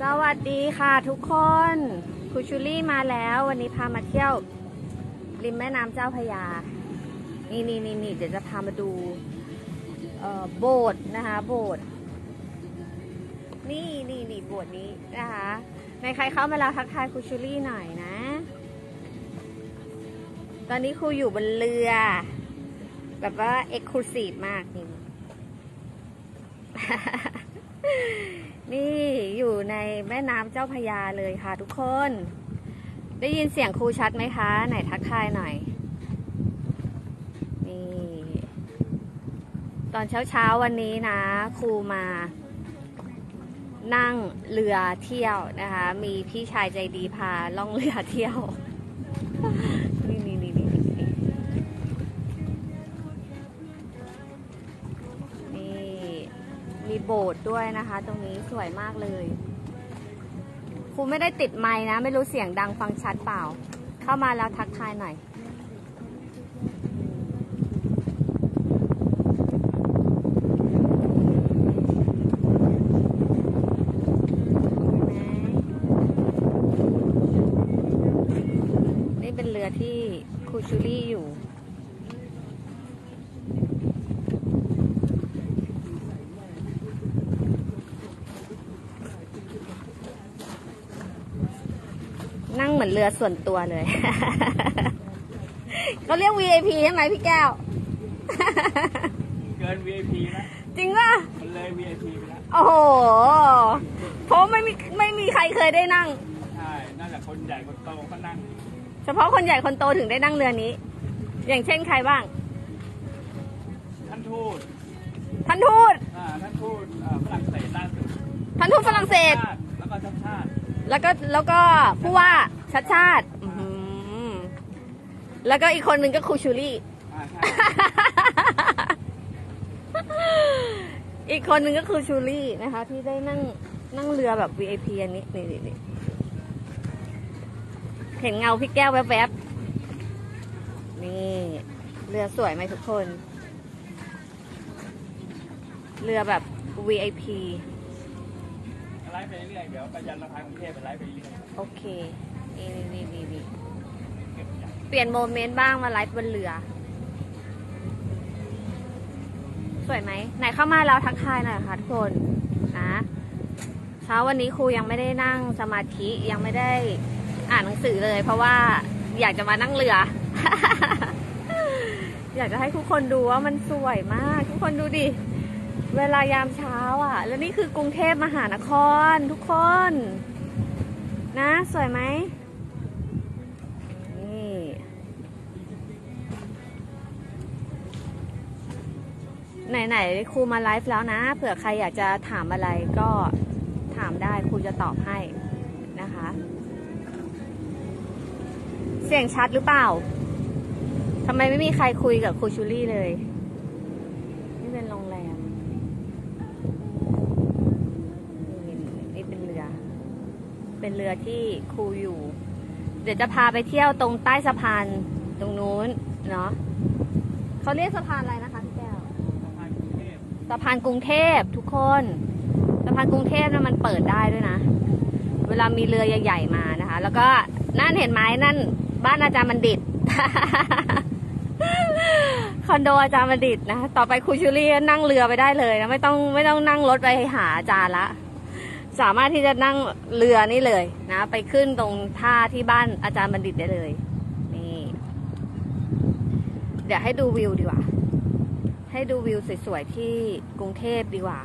สวัสดีค่ะทุกคนครูชูลี่มาแล้ว วันนี้พามาเที่ยว ริมแม่น้ำเจ้าพยา นี่นี่นี่นี่เดี๋ยวจะพามาดูโบสถ์นะคะ โบสถ์นี่นี่นี่โบสถ์นี้นะคะในใครเข้ามาแล้วทักทายครูชูลี่หน่อยนะ ตอนนี้ครูอยู่บนเรือ แบบว่าเอกคลูซีฟมากนี่ นี่อยู่ในแม่น้ำเจ้าพยาเลยค่ะทุกคน ได้ยินเสียงครูชัดไหมคะ ไหนทักทายหน่อย นี่ ตอนเช้าเช้าๆวันนี้นะ ครูมา นั่งเรือเที่ยวนะคะ มีพี่ชายใจดีพาล่องเรือเที่ยว สถ์ด้วยนะคะ ตรงนี้สวยมากเลยครูไม่ได้ติดไม้นะ ไม่รู้เสียงดังฟังชัดเปล่า เข้ามาแล้วทักทายหน่อย นี่เป็นเรือที่ครูชูรี่อยู่ นั่งเห มือนเรือส่วนตัวเลย เขาเรียก VIP ใช่ไหมพี่แก้ว เกิน VIP นะจริงป่ะ มันเลย VIP ไปแล้ว โอ้โห เพราะไม่มีไม่มีใครเคยได้นั่ง ใช่น่าจะคนใหญ่คนโตเขานั่ง เฉพาะคนใหญ่คนโตถึงได้นั่งเรือนี้ อย่างเช่นใครบ้าง ท่านทูตท่านทูตอ่าท่านทูตอ่าฝรั่งเศสล่าสุดท่านทูตฝรั่งเศส ชาติแล้วก็ชาติชาติแล้วก็แล้วก็ผู้ว่า ชัดชาติอื้อหือแล้วก็อีกคนหนึ่งก็ครูชูรี่ อ่าใช่อีกคนหนึ่งก็คือชูรี่นะคะ ที่ได้นั่งนั่งเรือแบบ VIP อันนี้นี่นี่นี่เห็นเงาพี่แก้วแวบๆ นี่ เรือสวยไหมทุกคน เรือแบบ VIP ไล่ไปเรื่อยๆเดี๋ยวไปยันราคากรุงเทพไปไล่ไปเรื่อยโอเค นี่นี่นี่นี่นี่เปลี่ยนโมเมนต์บ้างมาไลฟ์บนเรือ สวยไหม ไหนเข้ามาแล้วทักทายหน่อยค่ะทุกคนนะเช้าวันนี้ครูยังไม่ได้นั่งสมาธิยังไม่ได้อ่านหนังสือเลย เพราะว่าอยากจะมานั่งเรือ อยากจะให้ทุกคนดูว่ามันสวยมาก ทุกคนดูดิ เวลายามเช้าอะ แล้วนี่คือกรุงเทพมหานครทุกคน นะ สวยไหม ไหนๆครูมาไลฟ์แล้วนะ เผื่อใครอยากจะถามอะไรก็ถามได้ครูจะตอบให้นะคะ เสียงชัดหรือเปล่าทำไมไม่มีใครคุยกับครูชูลี่เลย นี่เป็นโรงแรมนี่นี่เป็นเรือ เป็นเรือที่ครูอยู่ เดี๋ยวจะพาไปเที่ยวตรงใต้สะพานตรงนู้นเนาะเขาเรียกสะพานอะไรนะะพานกรุงเทพทุกคนสะพานกรุงเทพนะมันเปิดได้ด้วยนะ เวลามีเรือใหญ่ๆมานะคะ แล้วก็นั่นเห็นไหมนั่น บ้านอาจารย์บัณฑิตคอนโดอาจารย์บัณฑิตนะต่อไปครูชูรี่นั่งเรือไปได้เลยนะไม่ต้องไม่ต้องนั่งรถไปหาอาจารย์ละ สามารถที่จะนั่งเรือนี่เลยนะ ไปขึ้นตรงท่าที่บ้านอาจารย์บัณฑิตได้เลย นี่ เดี๋ยวให้ดูวิวดีกว่า ให้ดูวิวสวยๆที่กรุงเทพดีกว่า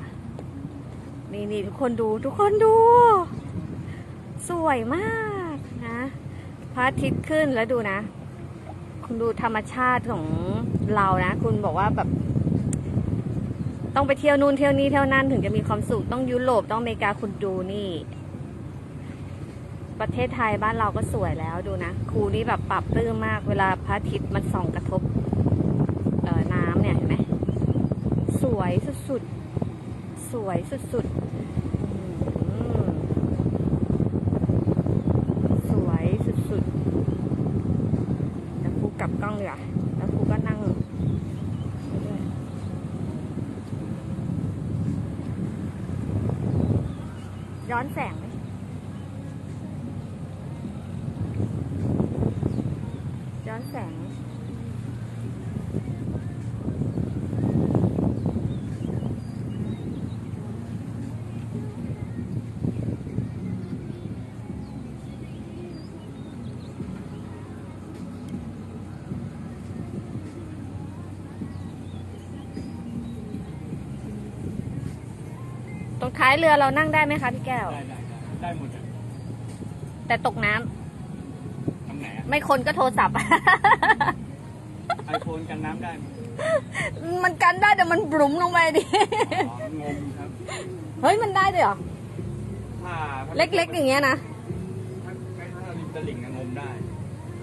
นี่นี่ทุกคนดูทุกคนดู สวยมากนะพระอาทิตย์ขึ้นแล้วดูนะ คุณดูธรรมชาติของเรานะ คุณบอกว่าแบบ ต้องไปเที่ยวนู่นเที่ยวนี่เที่ยวนั่นถึงจะมีความสุขต้องยุโรปต้องอเมริกาคุณดูนี่ ประเทศไทยบ้านเราก็สวยแล้วดูนะครูนี่แบบปรับปลื้มมากเวลาพระอาทิตย์มันส่องกระทบ เอ่อน้ำเนี่ยเห็นไหมส วยสุดๆ สวยสุดๆ สวยสุดๆแล้วครูกลับกล้องเลยอะแล้วครูก็นั่งย้อนแสงไหม แสง ตรงท้ายเรือเรานั่งได้ไหมคะพี่แก้วได้ได้ได้ได้หมดอะแต่ตกน้ำทำไหนอะไม่คนก็โทรศัพท์ ไอโฟนกันน้ำได้ไหมมันกันได้แต่มันบลุมลงไปดิ อ๋องมครับเฮ้ยมันได้ด้วยเหรอ ถ้าเล็กๆอย่างเงี้ยนะถ้าถ้าถ้าริมตลิ่งอะงมได้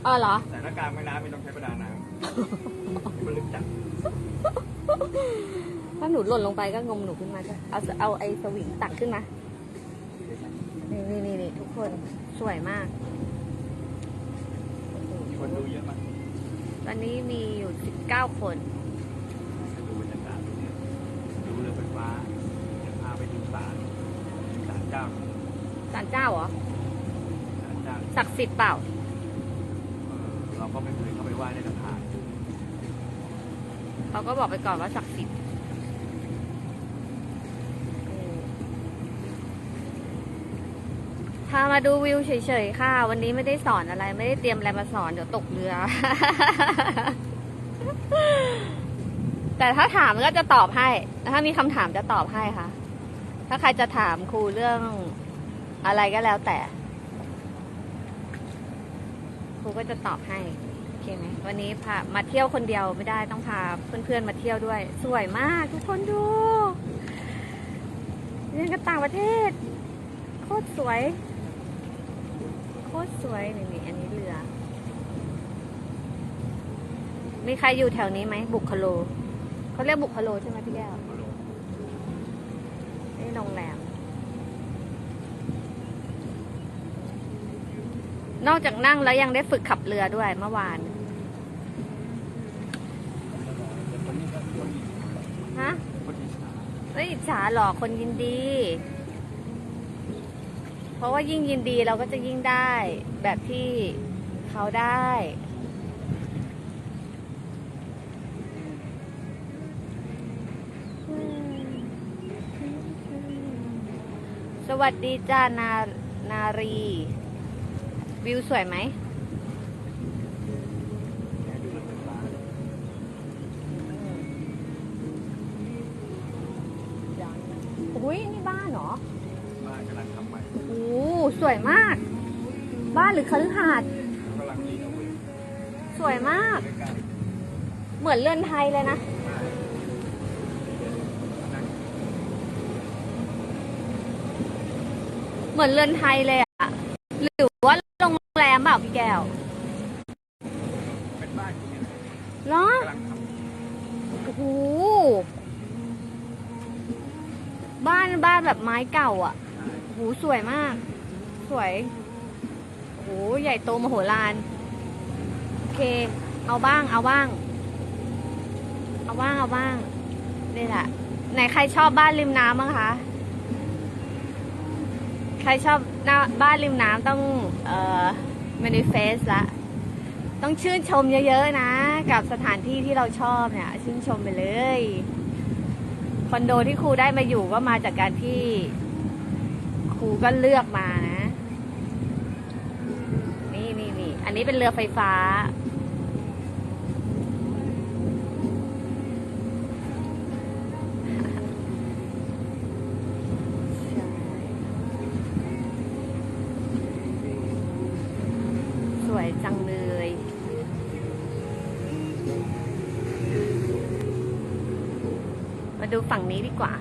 อ๋อเหรอ แต่ถ้ากลางแม่น้ำไม่ต้องใช้ประดาน้ำมันลึกจัด ถ้าหนูหล่นลงไปก็งมหนูขึ้นมาจ้ะเอาเอาไอ้สวิงตักขึ้นมา นี่นี่นี่นี่ทุกคนสวยมากมีคนดูเยอะมากตอนนี้มีอยู่ 19 คนดูบรรยากาศดูเรือไฟฟ้าจะพาไปดูศาลศาลเจ้าศาลเจ้าเหรอศาลเจ้าศักดิ์สิทธิ์เปล่าเออเราก็ไม่เคยเข้าไปไหว้ในสถานเขาก็บอกไปก่อนว่าศักดิ์สิทธิ์อืม พามาดูวิวเฉยๆค่ะ วันนี้ไม่ได้สอนอะไร ไม่ได้เตรียมอะไรมาสอนเดี๋ยวตกเรือ แต่ถ้าถามก็จะตอบให้ ถ้ามีคำถามจะตอบให้ค่ะ ถ้าใครจะถามครูเรื่องอะไรก็แล้วแต่ ครูก็จะตอบให้โอเคไหมวันนี้พามาเที่ยวคนเดียวไม่ได้ต้องพาเพื่อนๆมาเที่ยวด้วย สวยมากทุกคนดูเรื่องกันต่างประเทศโคตรสวย ตรสวยนี่นี่อันนี้เรือ มีใครอยู่แถวนี้ไหม บุคโลเขาเรียกบุคโลใช่ไหมพี่แก้วนี่โรงแรม นอกจากนั่งแล้วยังได้ฝึกขับเรือด้วยเมื่อวาน ฮะไม่อิจฉาหรอกคนยินดี เพราะว่ายิ่งยินดีเราก็จะยิ่งได้แบบที่เขาได้ สวัสดีจ้านานารี วิวสวยไหม อุ้ยนี่บ้านเหรอ บ้านกำลังทำใหม่ โอ้ส วยมาก บ้านหรือคฤหาสน์กำลังรีโนเวทสวยมาก เหมือนเรือนไทยเลยนะ เหมือนเรือนไทยเลยอะหรือว่าโรงแรมเปล่าพี่แก้วเป็นบ้านเหรอกำลังทโอ้โหบ้านบ้านแบบไม้เก่าอะำโอ้โหสวยมาก สวยโอ้ใหญ่โตมโหฬารโอเค เอาบ้าง เอาบ้าง เอาบ้าง เอาบ้างนี่แหละไหนใครชอบบ้านริมน้ำบ้างคะ ใครชอบบ้านริมน้ำต้องเอ่อ manifest ละ ต้องชื่นชมเยอะๆนะ กับสถานที่ที่เราชอบเนี่ย ชื่นชมไปเลย คอนโดที่ครูได้มาอยู่ก็มาจากการที่ครูก็เลือกมานะ นี่ นี่เป็นเรือไฟฟ้า สวยจังเลยมาดูฝั่งนี้ดีกว่า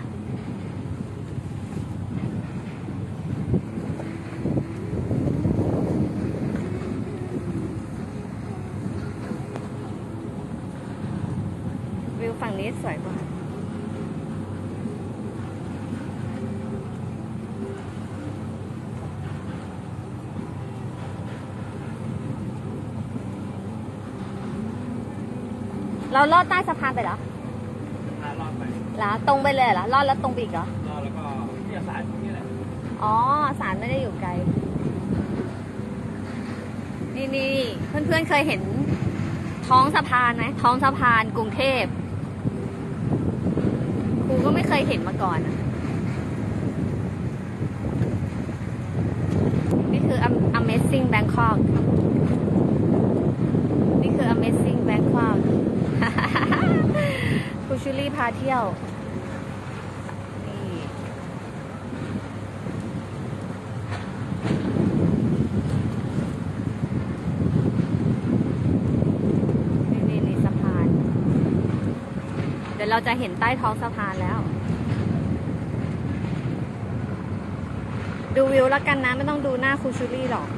วิวฝั่งนี้สวยกว่า เราลอดใต้สะพานไปเหรอพารอดไปเหรอตรงไปเลยเหรอลอดแล้วตรงไปอีกเหรอ รอดแล้วก็ที่สารตรงนี้แหละอ๋อ สารไม่ได้อยู่ไกล นี่นี่เพื่อนๆเคยเห็นท้องสะพานไหมท้องสะพานกรุงเทพครูก็ไม่เคยเห็นมาก่อนอะนี่คือ Am- Amazing Bangkok นี่คือ Amazing Bangkok คูชูลี่พาเที่ยว นี่นี่นี่สะพาน เดี๋ยวเราจะเห็นใต้ท้องสะพานแล้ว ดูวิวแล้วกันนะ ไม่ต้องดูหน้าคูชูรี่หรอก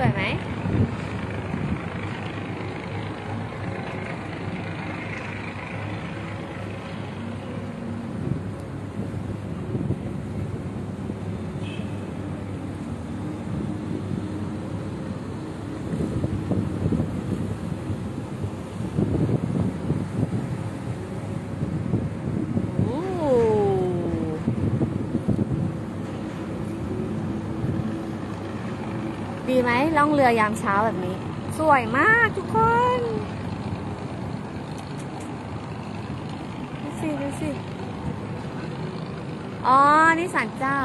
สวยไหม โอ้ดีไหม ล่องเรือยามเช้าแบบนี้ สวยมากทุกคนดูสิดูสิอ๋อ นี่ศาลเจ้า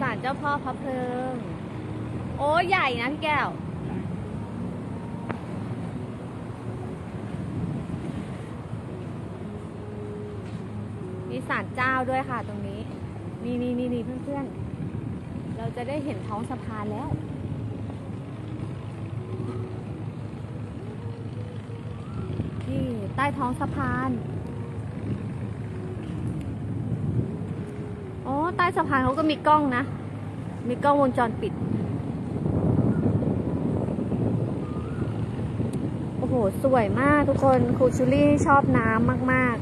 ศาลเจ้าพ่อพระเพลิง โอ้ใหญ่นะพี่แก้ว มีศาลเจ้าด้วยค่ะตรงนี้ นี่นี่นี่นี่เพื่อนๆ เราจะได้เห็นท้องสะพานแล้ว นี่ใต้ท้องสะพานโอ้ใต้สะพานเขาก็มีกล้องนะ มีกล้องวงจรปิด โอ้โห สวยมากทุกคนครูชูลี่ชอบน้ำมาก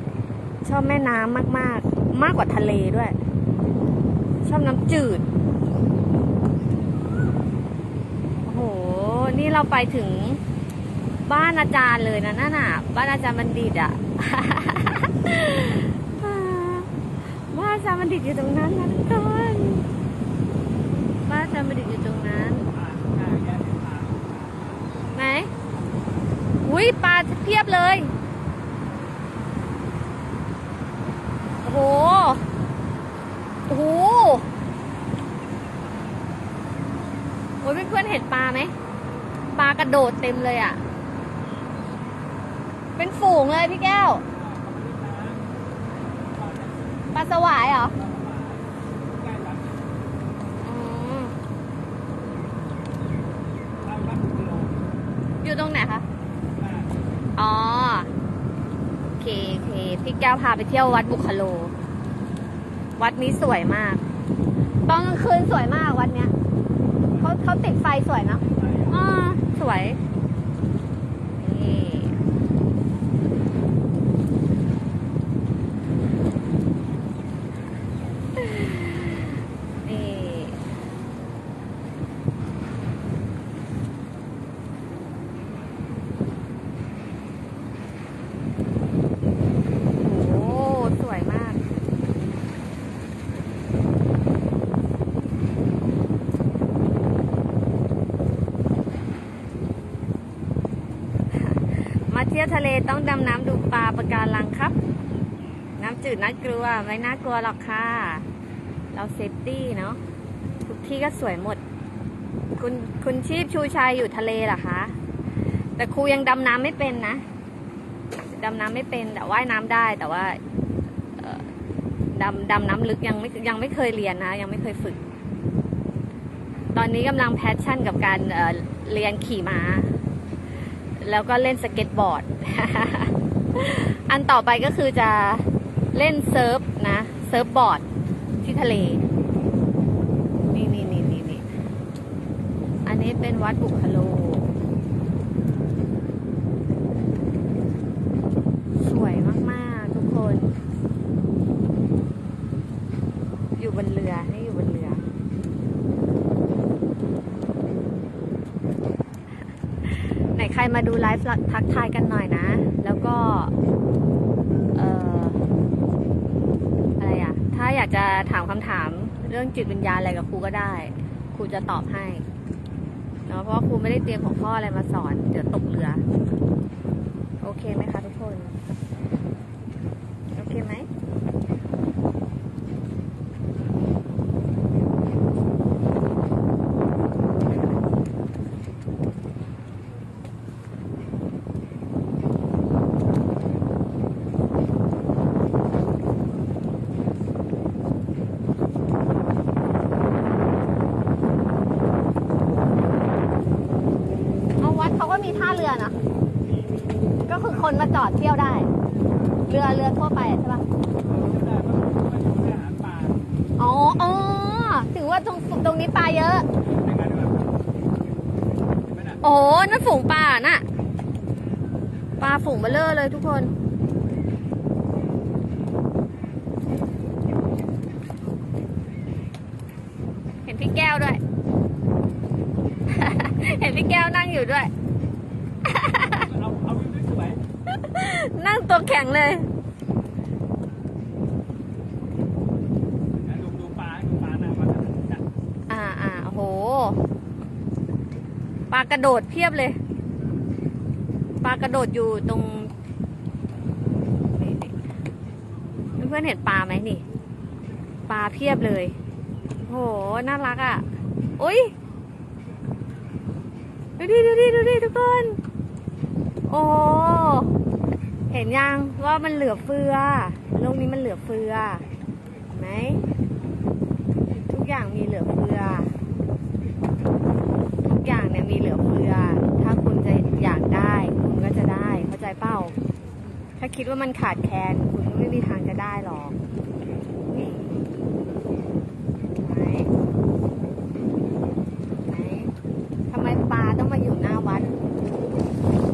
ๆ ชอบแม่น้ำมาก ๆ มากกว่าทะเลด้วย ชอบน้ำจืด โอ้โห นี่เราไปถึงบ้านอาจารย์เลยนะนั่นน่ะ บ้านอาจารย์บัณฑิตอะ บ้านอาจารย์บัณฑิตอยู่ตรงนั้นนะทุกคนบ้านอาจารย์บัณฑิตอยู่ตรงนั้นไหนอุ้ยปลาเพียบเลยโอ้โหโอ้โห โอ้ยเพื่อนๆเห็นปลาไหมปลากระโดดเต็มเลยอะ่ะ เป็นฝูงเลยพี่แก้วปลาสวายเหรออืมอยู่ตรงไหนคะ อ๋อ โอเคโอเค พี่แก้วพาไปเที่ยววัดบุคโล วัดนี้สวยมาก ตอนกลางคืนสวยมากวัดเนี้ย เขาติดไฟสวยเนอะอ่าสวย นี่ นี่ โอ้โหสวยมาก มาเที่ยวทะเลต้องดำน้ำดูปลาปะการังครับ น้ำจืดน่ากลัวไม่น่ากลัวหรอกค่ะ เราเซฟตี้เนาะทุกที่ก็สวยหมด คุณคุณชีพชูชัยอยู่ทะเลเหรอคะ แต่ครูยังดำน้ำไม่เป็นนะ ดำน้ำไม่เป็นแต่ว่ายน้ำได้แต่ว่าดำดำน้ำลึกยังไม่ยังไม่เคยเรียนนะ ยังไม่เคยฝึก ตอนนี้กำลังแพชชั่นกับการเเรียนขี่ม้า แล้วก็เล่นสเก็ตบอร์ด อันต่อไปก็คือจะเล่นเซิร์ฟนะ เซิร์ฟบอร์ดที่ทะเล นี่นี่นี่นี่นี่อันนี้เป็นวัดบุคโล สวยมาก ๆ ทุกคน อยู่บนเรือนี่อยู่บนเรือ น ไหนใคร มาดูไลฟ์ทักทายกันหน่อยนะ แล้วก็เอออะไรอะถ้าอยากจะถามคำถามเรื่องจิตวิญญาณอะไรกับครูก็ได้ ครูจะตอบให้เนาะเพราะว่าครูไม่ได้เตรียมของข้ออะไรมาสอน เดี๋ยวตกเรือ โอเคไหมคะทุกคน โอเคไหม เอาวัดเขาก็มีท่าเรือนะ ก็คือคนมาจอดเที่ยวได้ เรือเรือทั่วไปอะใช่ปะ ไม่ได้เพราะมันไม่ได้อาหารป่า อ๋ออ๋อถือว่าตรงตรงนี้ปลาเยอะ ในการแบบไม่ได้ โอ้นั่นฝูงปลาน่ะ ปลาฝูงเบลเลอร์เลยทุกคน เห็นพี่แก้วด้วย เห็นพี่แก้วนั่งอยู่ด้วยเอาเอาวิวสวยนั่งตัวแข็งเลยนะดูดูปลาดูปลาหน้าวัดนะอ่าอ่าโอ้โหปลากระโดดเพียบเลย ปลากระโดดอยู่ตรงเพื่อนเห็นปลาไหมนี่ ปลาเพียบเลย โห น่ารักอะอุ้ยดูดิดูดิดูดิทุกคน โอ้เห็นยังว่ามันเหลือเฟือโลกนี้มันเหลือเฟือเห็นไหมทุกอย่างมีเหลือเฟือ ทุกอย่างเนี่ยมีเหลือเฟือ ถ้าคุณจะอยากได้ ก็จะได้เข้าใจเป้า ถ้าคิดว่ามันขาดแคลนคุณก็ไม่มีทางจะได้หรอกไหนไหนทำไมปลาต้องมาอยู่หน้าวัด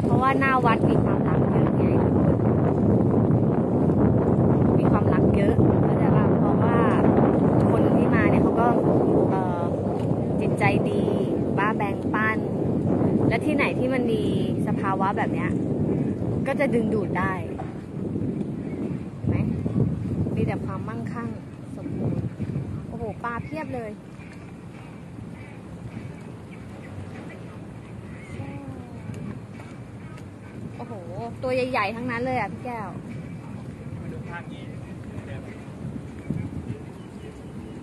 เพราะว่าหน้าวัดมีความรักเยอะไงทุกคนมีความรักเยอะเข้าใจป่ะเพราะว่าคนที่มาเนี่ยเขาก็เออจิตใจดี บ้าแบงปั้น และที่ไหนที่มันมีาวะแบบเนี้ย ก็จะดึงดูดได้ไหมมีแต่ความมั่งคั่งสมบูรณ์โอ้โหปลาเพียบเลยโอ้โห ตัวใหญ่ ๆ ทั้งนั้นเลยอะพี่แก้วมาดูภาคนี้เดี๋ยว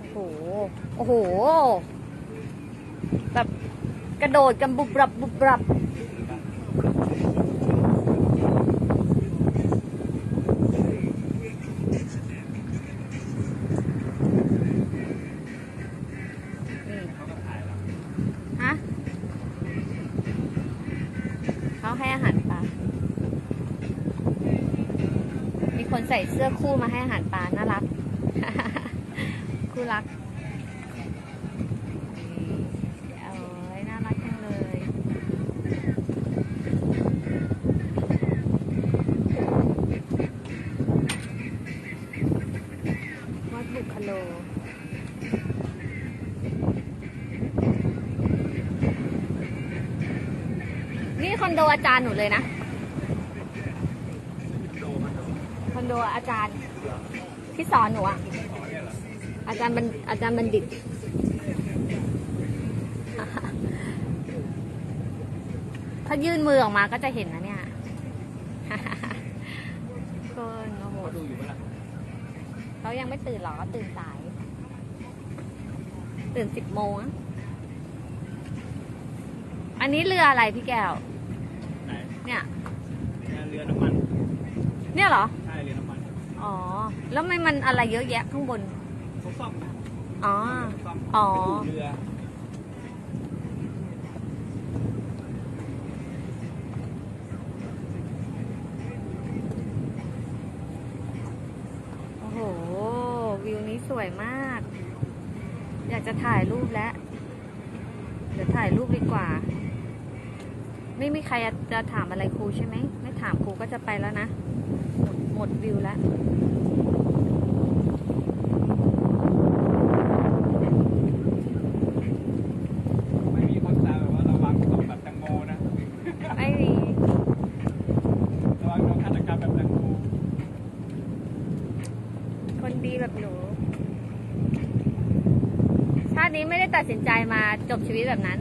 โอ้โห โอ้โห แบบกระโดดกันบุบรับบุบรับ ส่เสื้อคู่มาให้อาหารปลาน่ารัก คู่รักนี่โอ้ยน่ารักจังเลย วัดบุคโลนี่คอนโดอาจารย์หนูเลยนะ โดมัน คอนโดอาจารย์ที่สอนหนูอะอาจารย์บันอาจารย์บัณฑิต ถ้ายื่นมือออกมาก็จะเห็นนะเนี่ยคนโอ้โหเขาดูอยู่ปะล่ะเขายังไม่ตื่นหรอกเขาตื่นสาย ตื่นสิบโมงอะอันนี้เรืออะไรพี่แก้ว ไหนเนี่ย เรือน้ำมัน เนี่ยเหรอใช่เรื อน้ำมันอ๋อ แล้วไม่มันอะไรเยอะแยะข้างบน เขาซ่อมนะอ๋อ ซ่อมอ๋อไปดูเรือโอ้โห วิวนี้สวยมาก อยากจะถ่ายรูปแล้ว เดี๋ยวถ่ายรูปดีกว่า ไม่มีใครจะถามอะไรครูใช่ไหม ไม่ถามครูก็จะไปแล้วนะ หมดวิวแล้วไม่มีคนตามแบบว่าระวังตกแบบแตงโมนะ ไม่มีระวังโดนฆากรรแบบแตงโมคนดีแบบหนูชาตินี้ไม่ได้ตัดสินใจมาจบชีวิตแบบนั้น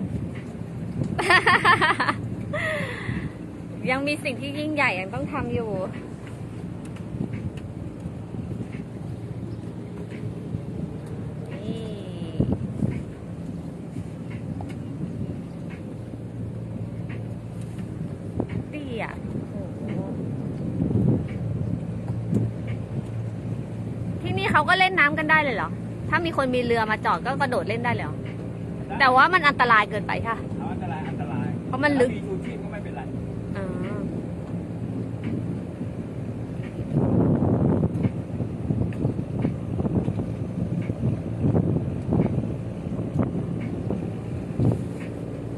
ยังมีสิ่งที่ยิ่งใหญ่ยังต้องทำอยู่ นี่เขาก็เล่นน้ำกันได้เลยเหรอ ถ้ามีคนมีเรือมาจอดก็กระโดดเล่นได้เลยเหรอแต่ว่ามันอันตรายเกินไปค่ะเอาอันตรายอันตราย เพราะมันลึก ถ้ามีชูชีพก็ไม่เป็นไร อ่า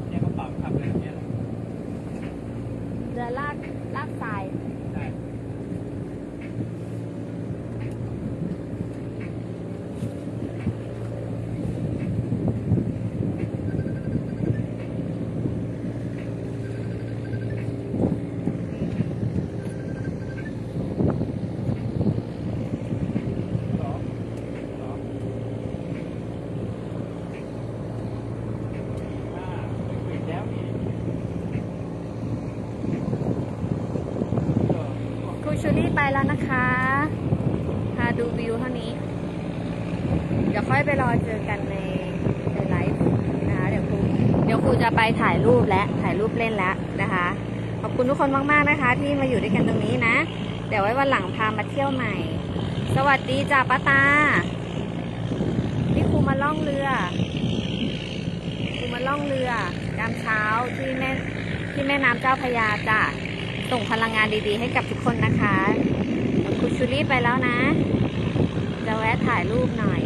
เนี่ยก็ปรับขับเลยอย่างเงี้ยแหละ เรือลากลากทราย ใช่ สองสองห้าปิดแล้วนี่เออ ครูชูรี่ไปแล้วนะคะพา ดูวิวเท่านี้ เดี๋ยวค่อยไปรอเจอกันในในไลฟ์นะคะเดี๋ยวครูเดี๋ยวครูจะไปถ่ายรูปและถ่ายรูปเล่นแล้วนะคะ ขอบคุณทุกคนมากๆนะคะ ที่มาอยู่ด้วยกันตรงนี้นะ เดี๋ยวไว้วันหลังพามาเที่ยวใหม่ สวัสดีจ้าป้าตา นี่ครูมาล่องเรือครูมาล่องเรือยามเช้าที่แม่ที่แม่น้ำเจ้าพยาจ้ะส่งพลังงานดีๆ ให้กับทุกคนนะคะ คุณชูรี่ไปแล้วนะ ถ่ายรูปหน่อย